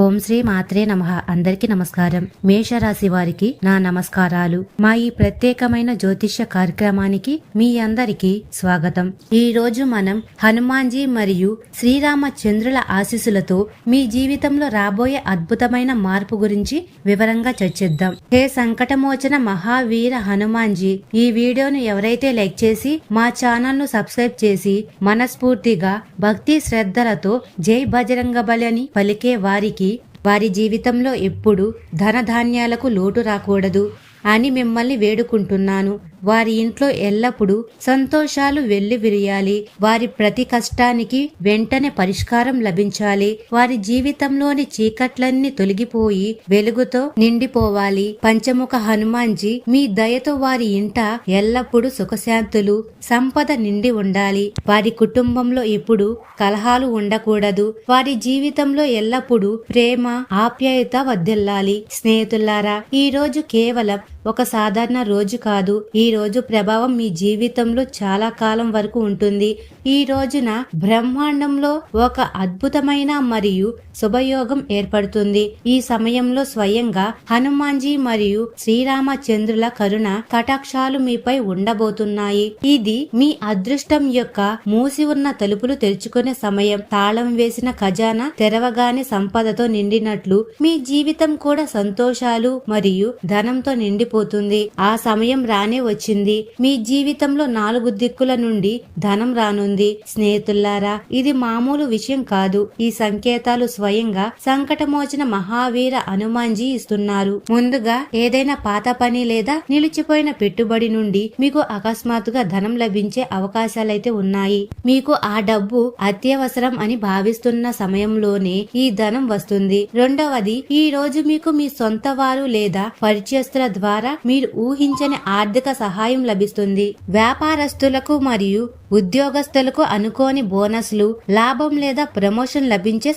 ఓం శ్రీ మాత్రే నమ. అందరికీ నమస్కారం. మేషరాశి వారికి నా నమస్కారాలు. మా ఈ ప్రత్యేకమైన జ్యోతిష్య కార్యక్రమానికి మీ అందరికీ స్వాగతం. ఈ రోజు మనం హనుమాన్జీ మరియు శ్రీరామచంద్రుల ఆశీస్సులతో మీ జీవితంలో రాబోయే అద్భుతమైన మార్పు గురించి వివరంగా చర్చిద్దాం. హే సంకటమోచన మహావీర హనుమాన్జీ ఈ వీడియోను ఎవరైతే లైక్ చేసి మా ఛానల్ను సబ్స్క్రైబ్ చేసి మనస్ఫూర్తిగా భక్తి శ్రద్ధలతో జై బజరంగ బలి అని పలికే వారికి వారి జీవితంలో ఎప్పుడు ధనధాన్యాలకు లోటు రాకూడదు అని మిమ్మల్ని వేడుకుంటున్నాను. వారి ఇంట్లో ఎల్లప్పుడూ సంతోషాలు వెళ్ళి విరియాలి. వారి ప్రతి కష్టానికి వెంటనే పరిష్కారం లభించాలి. వారి జీవితంలోని చీకట్లన్నీ తొలగిపోయి వెలుగుతో నిండిపోవాలి. పంచముఖ హనుమాన్జీ మీ దయతో వారి ఇంట ఎల్లప్పుడూ సుఖశాంతులు సంపద నిండి ఉండాలి. వారి కుటుంబంలో ఎప్పుడు కలహాలు ఉండకూడదు. వారి జీవితంలో ఎల్లప్పుడూ ప్రేమ ఆప్యాయత వద్దెల్లాలి స్నేహితులారా ఈ రోజు కేవలం ఒక సాధారణ రోజు కాదు. ఈ రోజు ప్రభావం మీ జీవితంలో చాలా కాలం వరకు ఉంటుంది. ఈ రోజున బ్రహ్మాండంలో ఒక అద్భుతమైన మరియు శుభయోగం ఏర్పడుతుంది. ఈ సమయంలో స్వయంగా హనుమాన్జీ మరియు శ్రీరామచంద్రుల కరుణ కటాక్షాలు మీపై ఉండబోతున్నాయి. ఇది మీ అదృష్టం యొక్క మూసి ఉన్న తలుపులు తెరుచుకునే సమయం. తాళం వేసిన ఖజానా తెరవగానే సంపదతో నిండినట్లు మీ జీవితం కూడా సంతోషాలు మరియు ధనంతో నిండిపోతుంది. ఆ సమయం రానే వచ్చింది. మీ జీవితంలో నాలుగు దిక్కుల నుండి ధనం రానుంది. స్నేహితుల్లారా ఇది మామూలు విషయం కాదు. ఈ సంకేతాలు స్వయంగా సంకటమోచన మహావీర హనుమాన్జీ ఇస్తున్నారు. ముందుగా ఏదైనా పాత పని లేదా నిలిచిపోయిన పెట్టుబడి నుండి మీకు అకస్మాత్తుగా ధనం లభించే అవకాశాలైతే ఉన్నాయి. మీకు ఆ డబ్బు అత్యవసరం అని భావిస్తున్న సమయంలోనే ఈ ధనం వస్తుంది. రెండవది ఈ రోజు మీకు మీ సొంత వారు లేదా పరిచయస్తుల ద్వారా మీరు ఊహించని ఆర్థిక సహాయం లభిస్తుంది. వ్యాపారస్తులకు మరియు ఉద్యోగస్తులకు అనుకోని బోనస్లు లాభం లేదా ప్రమోషన్ లభించే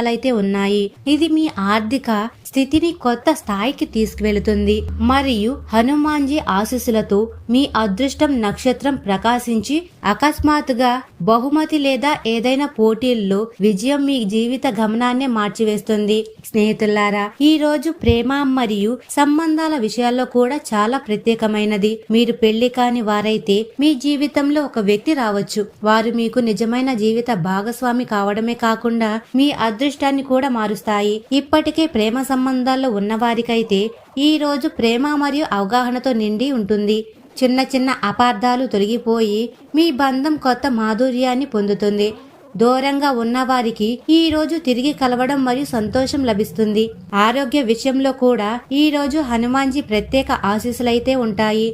సంకేతాలైతే ఉన్నాయి. ఇది మీ ఆర్థిక స్థితిని కొత్త స్థాయికి తీసుకువెళుతుంది. మరియు హనుమాన్జీ ఆశీస్సులతో మీ అదృష్టం నక్షత్రం ప్రకాశించి అకస్మాత్తుగా బహుమతి లేదా ఏదైనా పోటీల్లో విజయం మీ జీవిత గమనాన్నే మార్చివేస్తుంది. స్నేహితులారా ఈ రోజు ప్రేమ మరియు సంబంధాల విషయాల్లో కూడా చాలా ప్రత్యేకమైనది. మీరు పెళ్ళి కాని వారైతే మీ జీవితంలో ఒక వ్యక్తి రావచ్చు. వారు మీకు నిజమైన జీవిత భాగస్వామి కావడమే కాకుండా మీ అదృష్టాన్ని కూడా మారుస్తాయి. ఇప్పటికే ప్రేమ సంబంధాల్లో ఉన్నవారికైతే ఈ రోజు ప్రేమ మరియు అవగాహనతో నిండి ఉంటుంది. చిన్న చిన్న అపార్థాలు తొలగిపోయి మీ బంధం కొత్త మాధుర్యాన్ని పొందుతుంది. దూరంగా ఉన్నవారికి ఈ రోజు తిరిగి కలవడం మరియు సంతోషం లభిస్తుంది. ఆరోగ్య విషయంలో కూడా ఈ రోజు హనుమాన్జీ ప్రత్యేక ఆశీస్సులైతే ఉంటాయి.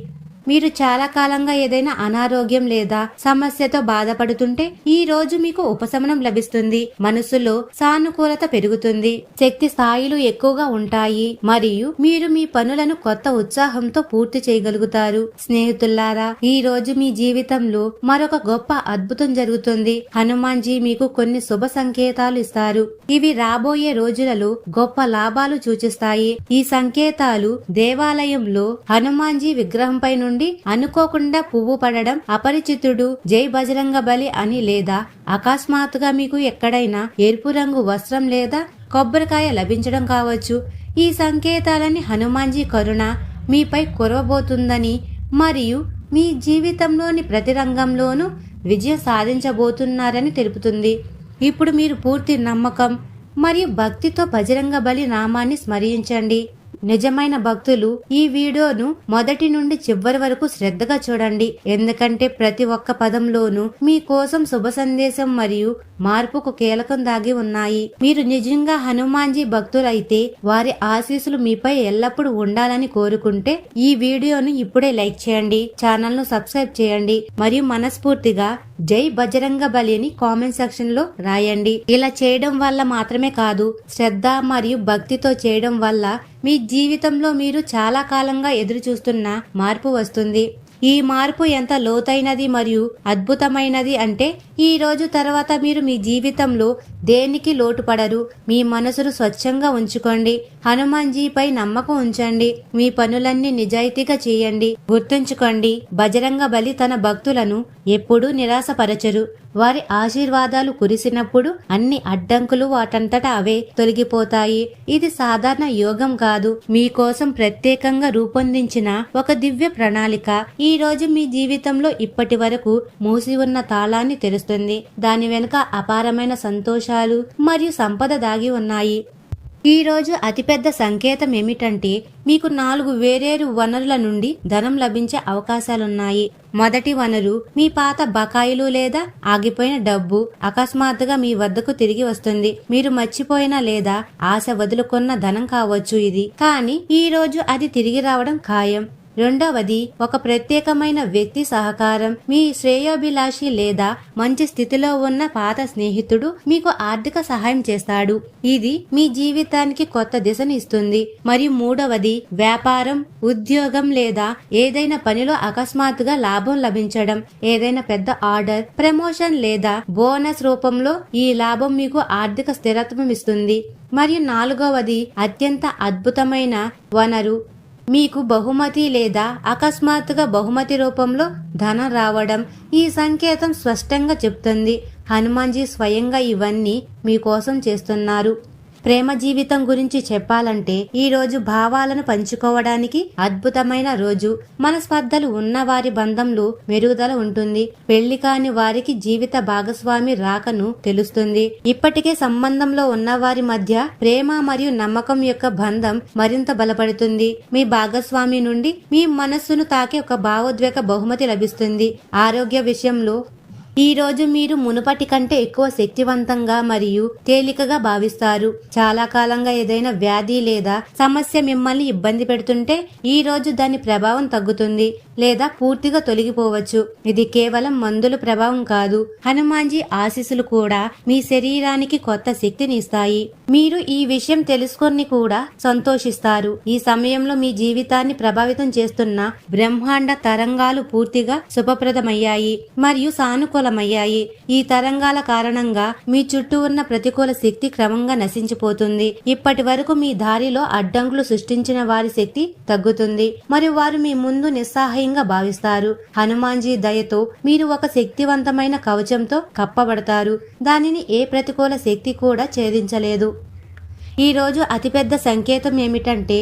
మీరు చాలా కాలంగా ఏదైనా అనారోగ్యం లేదా సమస్యతో బాధపడుతుంటే ఈ రోజు మీకు ఉపశమనం లభిస్తుంది. మనసులో సానుకూలత పెరుగుతుంది. శక్తి స్థాయిలు ఎక్కువగా ఉంటాయి. మరియు మీరు మీ పనులను కొత్త ఉత్సాహంతో పూర్తి చేయగలుగుతారు. స్నేహితులారా ఈ రోజు మీ జీవితంలో మరొక గొప్ప అద్భుతం జరుగుతుంది. హనుమాన్జీ మీకు కొన్ని శుభ సంకేతాలు ఇస్తారు. ఇవి రాబోయే రోజులలో గొప్ప లాభాలు సూచిస్తాయి. ఈ సంకేతాలు దేవాలయంలో హనుమాన్జీ విగ్రహంపై నుండి అనుకోకుండా పువ్వు పడడం అపరిచితుడు జై బజరంగ బలి అని లేదా అకస్మాత్తుగా మీకు ఎక్కడైనా ఎరుపు రంగు వస్త్రం లేదా కొబ్బరికాయ లభించడం కావచ్చు. ఈ సంకేతాలని హనుమాన్జీ కరుణ మీపై కురవబోతుందని మరియు మీ జీవితంలోని ప్రతి రంగంలోనూ విజయం సాధించబోతున్నారని తెలుపుతుంది. ఇప్పుడు మీరు పూర్తి నమ్మకం మరియు భక్తితో బజరంగ బలి నామాన్ని స్మరించండి. నిజమైన భక్తులు ఈ వీడియోను మొదటి నుండి చివరి వరకు శ్రద్ధగా చూడండి. ఎందుకంటే ప్రతి ఒక్క పదంలోనూ మీ కోసం శుభ సందేశం మరియు మార్పుకు కీలకం దాగి ఉన్నాయి. మీరు నిజంగా హనుమాన్జీ భక్తులైతే వారి ఆశీస్సులు మీపై ఎల్లప్పుడూ ఉండాలని కోరుకుంటే ఈ వీడియోను ఇప్పుడే లైక్ చేయండి. ఛానల్ను సబ్స్క్రైబ్ చేయండి. మరియు మనస్ఫూర్తిగా జై బజరంగ బలి అని కామెంట్ సెక్షన్లో రాయండి. ఇలా చేయడం వల్ల మాత్రమే కాదు శ్రద్ధ మరియు భక్తితో చేయడం వల్ల మీ జీవితంలో మీరు చాలా కాలంగా ఎదురు చూస్తున్న మార్పు వస్తుంది. ఈ మార్పు ఎంత లోతైనది మరియు అద్భుతమైనది అంటే ఈ రోజు తర్వాత మీరు మీ జీవితంలో దేనికి లోటుపడరు? మీ మనసును స్వచ్ఛంగా ఉంచుకోండి. హనుమాన్జీపై నమ్మకం ఉంచండి. మీ పనులన్నీ నిజాయితీగా చేయండి. గుర్తుంచుకోండి బజరంగ బలి తన భక్తులను ఎప్పుడూ నిరాశపరచరు. వారి ఆశీర్వాదాలు కురిసినప్పుడు అన్ని అడ్డంకులు వాటంతట అవే తొలగిపోతాయి. ఇది సాధారణ యోగం కాదు. మీకోసం ప్రత్యేకంగా రూపొందించిన ఒక దివ్య ప్రణాళిక. ఈ రోజు మీ జీవితంలో ఇప్పటి వరకు మూసి ఉన్న తాళాన్ని తెరుస్తుంది. దాని వెనుక అపారమైన సంతోషాలు మరియు సంపద దాగి ఉన్నాయి. ఈరోజు అతిపెద్ద సంకేతం ఏమిటంటే మీకు నాలుగు వేరేరు వనరుల నుండి ధనం లభించే అవకాశాలున్నాయి. మొదటి వనరు మీ పాత బకాయిలు లేదా ఆగిపోయిన డబ్బు అకస్మాత్తుగా మీ వద్దకు తిరిగి వస్తుంది. మీరు మర్చిపోయిన లేదా ఆశ వదులుకున్న ధనం కావచ్చు ఇది. కానీ ఈ రోజు అది తిరిగి రావడం ఖాయం. రెండవది ఒక ప్రత్యేకమైన వ్యక్తి సహకారం. మీ శ్రేయోభిలాషి లేదా మంచి స్థితిలో ఉన్న పాత స్నేహితుడు మీకు ఆర్థిక సహాయం చేస్తాడు. ఇది మీ జీవితానికి కొత్త దిశను ఇస్తుంది. మరియు మూడవది వ్యాపారం ఉద్యోగం లేదా ఏదైనా పనిలో అకస్మాత్తుగా లాభం లభించడం. ఏదైనా పెద్ద ఆర్డర్ ప్రమోషన్ లేదా బోనస్ రూపంలో ఈ లాభం మీకు ఆర్థిక స్థిరత్వం ఇస్తుంది. మరియు నాలుగవది అత్యంత అద్భుతమైన వనరు. మీకు బహుమతి లేదా అకస్మాత్తుగా బహుమతి రూపంలో ధనం రావడం ఈ సంకేతం స్పష్టంగా చెప్తుంది. హనుమాన్జీ స్వయంగా ఇవన్నీ మీకోసం చేస్తున్నారు. ప్రేమ జీవితం గురించి చెప్పాలంటే ఈ రోజు భావాలను పంచుకోవడానికి అద్భుతమైన రోజు. మన స్పర్ధలు ఉన్న వారి బంధంలో మెరుగుదల ఉంటుంది. పెళ్ళి కాని వారికి జీవిత భాగస్వామి రాకను తెలుస్తుంది. ఇప్పటికే సంబంధంలో ఉన్న వారి మధ్య ప్రేమ మరియు నమ్మకం యొక్క బంధం మరింత బలపడుతుంది. మీ భాగస్వామి నుండి మీ మనస్సును తాకే ఒక భావోద్వేగ బహుమతి లభిస్తుంది. ఆరోగ్య విషయంలో ఈ రోజు మీరు మునుపటి కంటే ఎక్కువ శక్తివంతంగా మరియు తేలికగా భావిస్తారు. చాలా కాలంగా ఏదైనా వ్యాధి లేదా సమస్య మిమ్మల్ని ఇబ్బంది పెడుతుంటే ఈ రోజు దాని ప్రభావం తగ్గుతుంది లేదా పూర్తిగా తొలగిపోవచ్చు. ఇది కేవలం మందుల ప్రభావం కాదు. హనుమాన్జీ ఆశీస్సులు కూడా మీ శరీరానికి కొత్త శక్తిని ఇస్తాయి. మీరు ఈ విషయం తెలుసుకొని కూడా సంతోషిస్తారు. ఈ సమయంలో మీ జీవితాన్ని ప్రభావితం చేస్తున్న బ్రహ్మాండ తరంగాలు పూర్తిగా శుభప్రదమయ్యాయి. మరియు సానుకూల సానుకూలమయ్యాయి ఈ తరంగాల కారణంగా మీ చుట్టూ ఉన్న ప్రతికూల శక్తి క్రమంగా నశించిపోతుంది. ఇప్పటి వరకు మీ దారిలో అడ్డంకులు సృష్టించిన వారి శక్తి తగ్గుతుంది. మరియు వారు మీ ముందు నిస్సహాయంగా భావిస్తారు. హనుమాన్జీ దయతో మీరు ఒక శక్తివంతమైన కవచంతో కప్పబడతారు. దానిని ఏ ప్రతికూల శక్తి కూడా ఛేదించలేదు. ఈరోజు అతిపెద్ద సంకేతం ఏమిటంటే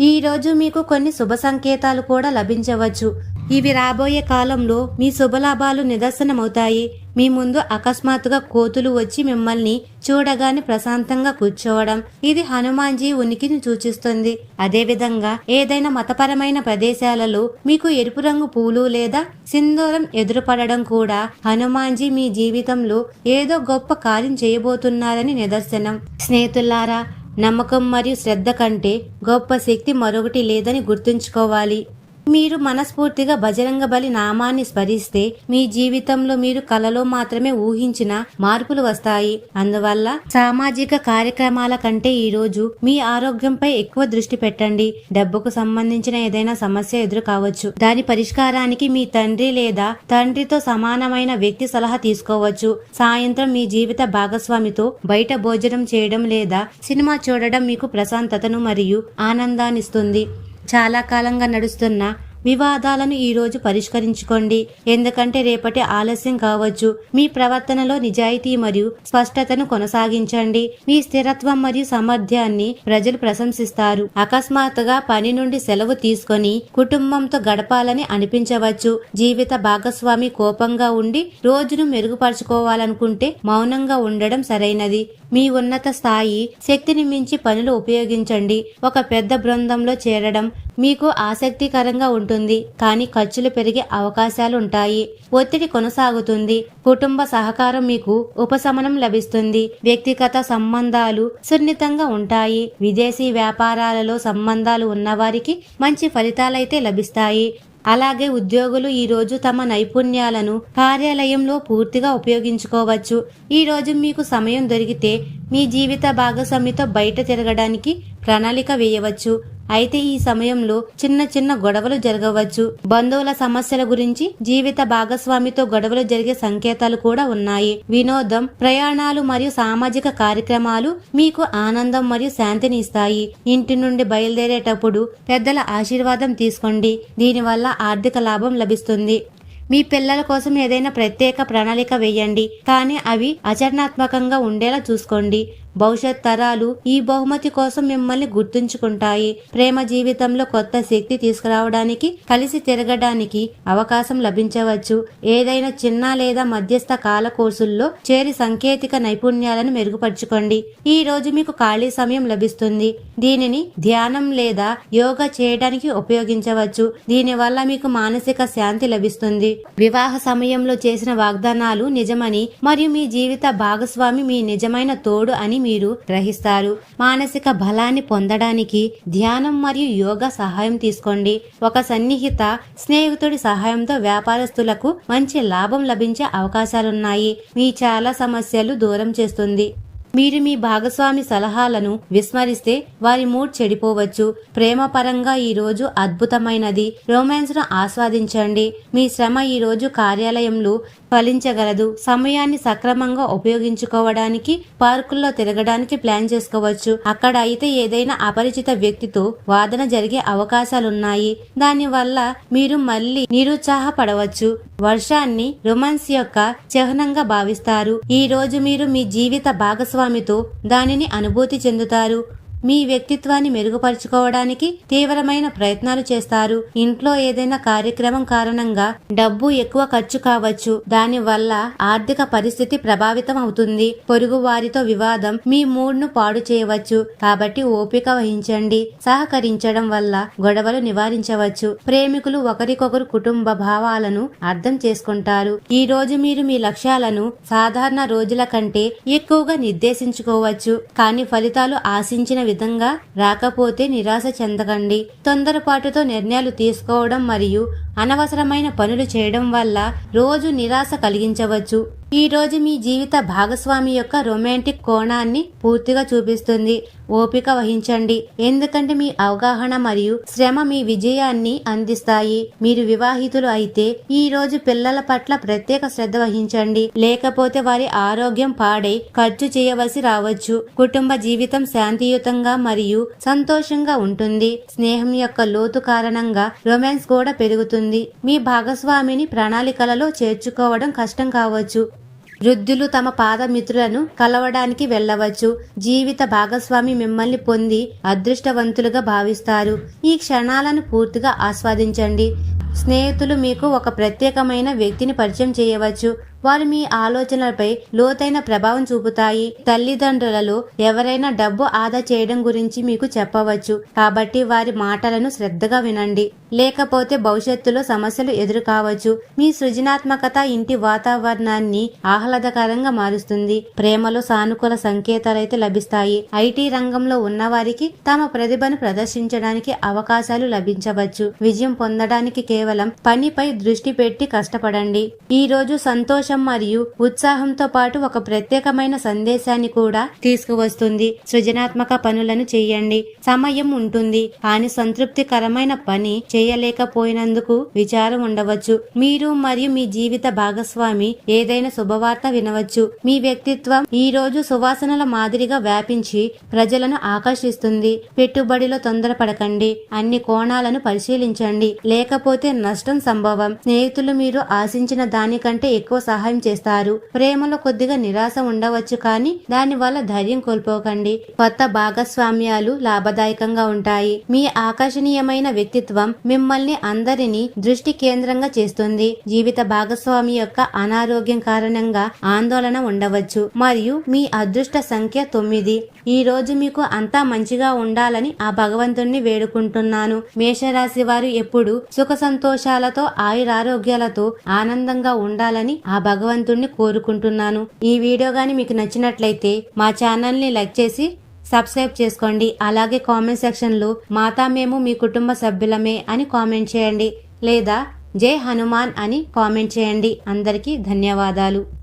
ఈ రోజు మీకు కొన్ని శుభ సంకేతాలు కూడా లభించవచ్చు. ఇవి రాబోయే కాలంలో మీ శుభలాభాలు నిదర్శనమవుతాయి. మీ ముందు అకస్మాత్తుగా కోతులు వచ్చి మిమ్మల్ని చూడగానే ప్రశాంతంగా కూర్చోవడం ఇది హనుమాన్జీ ఉనికిని సూచిస్తుంది. అదేవిధంగా ఏదైనా మతపరమైన ప్రదేశాలలో మీకు ఎరుపు రంగు పూలు లేదా సింధూరం ఎదురుపడడం కూడా హనుమాన్జీ మీ జీవితంలో ఏదో గొప్ప కార్యం చేయబోతున్నారని నిదర్శనం. స్నేహితులారా నమ్మకం మరియు శ్రద్ధ కంటే గొప్ప శక్తి మరొకటి లేదని గుర్తుంచుకోవాలి. మీరు మనస్ఫూర్తిగా బజరంగ బలి నామాన్ని స్మరిస్తే మీ జీవితంలో మీరు కలలో మాత్రమే ఊహించిన మార్పులు వస్తాయి. అందువల్ల సామాజిక కార్యక్రమాల కంటే ఈ రోజు మీ ఆరోగ్యంపై ఎక్కువ దృష్టి పెట్టండి. డబ్బుకు సంబంధించిన ఏదైనా సమస్య ఎదురు కావచ్చు. దాని పరిష్కారానికి మీ తండ్రి లేదా తండ్రితో సమానమైన వ్యక్తి సలహా తీసుకోవచ్చు. సాయంత్రం మీ జీవిత భాగస్వామితో బయట భోజనం చేయడం లేదా సినిమా చూడడం మీకు ప్రశాంతతను మరియు ఆనందాన్నిస్తుంది. చాలా కాలంగా నడుస్తున్న వివాదాలను ఈరోజు పరిష్కరించుకోండి. ఎందుకంటే రేపటి ఆలస్యం కావచ్చు. మీ ప్రవర్తనలో నిజాయితీ మరియు స్పష్టతను కొనసాగించండి. మీ స్థిరత్వం మరియు సామర్థ్యాన్ని ప్రజలు ప్రశంసిస్తారు. అకస్మాత్తుగా పని నుండి సెలవు తీసుకొని కుటుంబంతో గడపాలని అనిపించవచ్చు. జీవిత భాగస్వామి కోపంగా ఉండి రోజును మెరుగుపరుచుకోవాలనుకుంటే మౌనంగా ఉండడం సరైనది. మీ ఉన్నత స్థాయి శక్తిని మించి పనులు ఉపయోగించండి. ఒక పెద్ద బృందంలో చేరడం మీకు ఆసక్తికరంగా ఉంటుంది. కానీ ఖర్చులు పెరిగే అవకాశాలు ఉంటాయి. ఒత్తిడి కొనసాగుతుంది. కుటుంబ సహకారం మీకు ఉపశమనం లభిస్తుంది. వ్యక్తిగత సంబంధాలు సున్నితంగా ఉంటాయి. విదేశీ వ్యాపారాలలో సంబంధాలు ఉన్నవారికి మంచి ఫలితాలైతే లభిస్తాయి. అలాగే ఉద్యోగులు ఈరోజు తమ నైపుణ్యాలను కార్యాలయంలో పూర్తిగా ఉపయోగించుకోవచ్చు. ఈరోజు మీకు సమయం దొరికితే మీ జీవిత భాగస్వామితో బయట తిరగడానికి ప్రణాళిక వేయవచ్చు. అయితే ఈ సమయంలో చిన్న చిన్న గొడవలు జరగవచ్చు. బంధువుల సమస్యల గురించి జీవిత భాగస్వామితో గొడవలు జరిగే సంకేతాలు కూడా ఉన్నాయి. వినోదం ప్రయాణాలు మరియు సామాజిక కార్యక్రమాలు మీకు ఆనందం మరియు శాంతిని ఇస్తాయి. ఇంటి నుండి బయలుదేరేటప్పుడు పెద్దల ఆశీర్వాదం తీసుకోండి. దీనివల్ల ఆర్థిక లాభం లభిస్తుంది. మీ పిల్లల కోసం ఏదైనా ప్రత్యేక ప్రణాళిక వేయండి. కానీ అవి ఆచరణాత్మకంగా ఉండేలా చూసుకోండి. భవిష్యత్ తరాలు ఈ బహుమతి కోసం మిమ్మల్ని గుర్తుంచుకుంటాయి. ప్రేమ జీవితంలో కొత్త శక్తి తీసుకురావడానికి కలిసి తిరగడానికి అవకాశం లభించవచ్చు. ఏదైనా చిన్న లేదా మధ్యస్థ కాల కోర్సుల్లో చేరి సాంకేతిక నైపుణ్యాలను మెరుగుపరచుకోండి. ఈ రోజు మీకు ఖాళీ సమయం లభిస్తుంది. దీనిని ధ్యానం లేదా యోగా చేయడానికి ఉపయోగించవచ్చు. దీనివల్ల మీకు మానసిక శాంతి లభిస్తుంది. వివాహ సమయంలో చేసిన వాగ్దానాలు నిజమని మరియు మీ జీవిత భాగస్వామి మీ నిజమైన తోడు అని మీరు గ్రహిస్తారు. మానసిక బలాన్ని పొందడానికి ధ్యానం మరియు యోగా సహాయం తీసుకోండి. ఒక సన్నిహిత స్నేహితుడి సహాయంతో వ్యాపారస్తులకు మంచి లాభం లభించే అవకాశాలున్నాయి. మీ చాలా సమస్యలు దూరం చేస్తుంది. మీరు మీ భాగస్వామి సలహాలను విస్మరిస్తే వారి మూడ్ చెడిపోవచ్చు. ప్రేమ పరంగా ఈ రోజు అద్భుతమైనది. రొమాన్స్ను ఆస్వాదించండి. మీ శ్రమ ఈ రోజు కార్యాలయంలో ఫలించగలదు. సమయాన్ని సక్రమంగా ఉపయోగించుకోవడానికి పార్కుల్లో తిరగడానికి ప్లాన్ చేసుకోవచ్చు. అక్కడ అయితే ఏదైనా అపరిచిత వ్యక్తితో వాదన జరిగే అవకాశాలున్నాయి. దానివల్ల మీరు మళ్ళీ నిరుత్సాహపడవచ్చు. వర్షాన్ని రొమాన్స్ యొక్క చిహ్నంగా భావిస్తారు. ఈ రోజు మీరు మీ జీవిత భాగస్వామి స్వామితో దానిని అనుభూతి చెందుతారు. మీ వ్యక్తిత్వాన్ని మెరుగుపరుచుకోవడానికి తీవ్రమైన ప్రయత్నాలు చేస్తారు. ఇంట్లో ఏదైనా కార్యక్రమం కారణంగా డబ్బు ఎక్కువ ఖర్చు కావచ్చు. దాని వల్ల ఆర్థిక పరిస్థితి ప్రభావితం అవుతుంది. పొరుగు వారితో వివాదం మీ మూడ్ను పాడు చేయవచ్చు. కాబట్టి ఓపిక వహించండి. సహకరించడం వల్ల గొడవలు నివారించవచ్చు. ప్రేమికులు ఒకరికొకరు కుటుంబ భావాలను అర్థం చేసుకుంటారు. ఈ రోజు మీరు మీ లక్ష్యాలను సాధారణ రోజుల కంటే ఎక్కువగా నిర్దేశించుకోవచ్చు. కానీ ఫలితాలు ఆశించిన విధంగా రాకపోతే నిరాశ చెందకండి. తొందరపాటుతో నిర్ణయాలు తీసుకోవడం మరియు అనవసరమైన పనులు చేయడం వల్ల రోజు నిరాశ కలిగించవచ్చు. ఈరోజు మీ జీవిత భాగస్వామి యొక్క రొమాంటిక్ కోణాన్ని పూర్తిగా చూపిస్తుంది. ఓపిక వహించండి. ఎందుకంటే మీ అవగాహన మరియు శ్రమ మీ విజయాన్ని అందిస్తాయి. మీరు వివాహితులు అయితే ఈ రోజు పిల్లల పట్ల ప్రత్యేక శ్రద్ధ వహించండి. లేకపోతే వారి ఆరోగ్యం పాడై ఖర్చు చేయవలసి రావచ్చు. కుటుంబ జీవితం శాంతియుతంగా మరియు సంతోషంగా ఉంటుంది. స్నేహం యొక్క లోతు కారణంగా రొమాన్స్ కూడా పెరుగుతుంది. మీ భాగస్వామిని ప్రణాళికలలో చేర్చుకోవడం కష్టం కావచ్చు. వృద్ధులు తమ పాదమిత్రులను కలవడానికి వెళ్ళవచ్చు. జీవిత భాగస్వామి మిమ్మల్ని పొంది అదృష్టవంతులుగా భావిస్తారు. ఈ క్షణాలను పూర్తిగా ఆస్వాదించండి. స్నేహితులు మీకు ఒక ప్రత్యేకమైన వ్యక్తిని పరిచయం చేయవచ్చు. వారు మీ ఆలోచనలపై లోతైన ప్రభావం చూపుతాయి. తల్లిదండ్రులలో ఎవరైనా డబ్బు ఆదా చేయడం గురించి మీకు చెప్పవచ్చు. కాబట్టి వారి మాటలను శ్రద్ధగా వినండి. లేకపోతే భవిష్యత్తులో సమస్యలు ఎదురు కావచ్చు మీ సృజనాత్మకత ఇంటి వాతావరణాన్ని ఆహ్లా ఆహ్లాదకరంగా మారుస్తుంది. ప్రేమలో సానుకూల సంకేతాలైతే లభిస్తాయి. ఐటీ రంగంలో ఉన్నవారికి తమ ప్రతిభను ప్రదర్శించడానికి అవకాశాలు లభించవచ్చు. విజయం పొందడానికి కేవలం పనిపై దృష్టి పెట్టి కష్టపడండి. ఈ రోజు సంతోషం మరియు ఉత్సాహంతో పాటు ఒక ప్రత్యేకమైన సందేశాన్ని కూడా తీసుకువస్తుంది. సృజనాత్మక పనులను చేయండి. సమయం ఉంటుంది. కానీ సంతృప్తికరమైన పని చేయలేకపోయినందుకు విచారం ఉండవచ్చు. మీరు మరియు మీ జీవిత భాగస్వామి ఏదైనా శుభవార్త వినవచ్చు. మీ వ్యక్తిత్వం ఈ రోజు సువాసనల మాదిరిగా వ్యాపించి ప్రజలను ఆకర్షిస్తుంది. పెట్టుబడిలో తొందరపడకండి. అన్ని కోణాలను పరిశీలించండి. లేకపోతే నష్టం సంభవం. స్నేహితులు మీరు ఆశించిన దానికంటే ఎక్కువ సహాయం చేస్తారు. ప్రేమలో కొద్దిగా నిరాశ ఉండవచ్చు కానీ దాని వల్ల ధైర్యం కోల్పోకండి. కొత్త భాగస్వామ్యాలు లాభదాయకంగా ఉంటాయి. మీ ఆకర్షణీయమైన వ్యక్తిత్వం మిమ్మల్ని అందరినీ దృష్టి కేంద్రంగా చేస్తుంది. జీవిత భాగస్వామి యొక్క అనారోగ్యం కారణంగా ఆందోళన ఉండవచ్చు. మరియు మీ అదృష్ట సంఖ్య తొమ్మిది. ఈ రోజు మీకు అంతా మంచిగా ఉండాలని ఆ భగవంతుణ్ణి వేడుకుంటున్నాను. మేషరాశి వారు ఎప్పుడు సుఖ సంతోషాలతో ఆయురారోగ్యాలతో ఆనందంగా ఉండాలని ఆ భగవంతుణ్ణి కోరుకుంటున్నాను. ఈ వీడియో గాని మీకు నచ్చినట్లయితే మా ఛానల్ని లైక్ చేసి సబ్స్క్రైబ్ చేసుకోండి. అలాగే కామెంట్ సెక్షన్లో మాతా మేము మీ కుటుంబ సభ్యులమే అని కామెంట్ చేయండి. లేదా జై హనుమాన్ అని కామెంట్ చేయండి. అందరికీ ధన్యవాదాలు.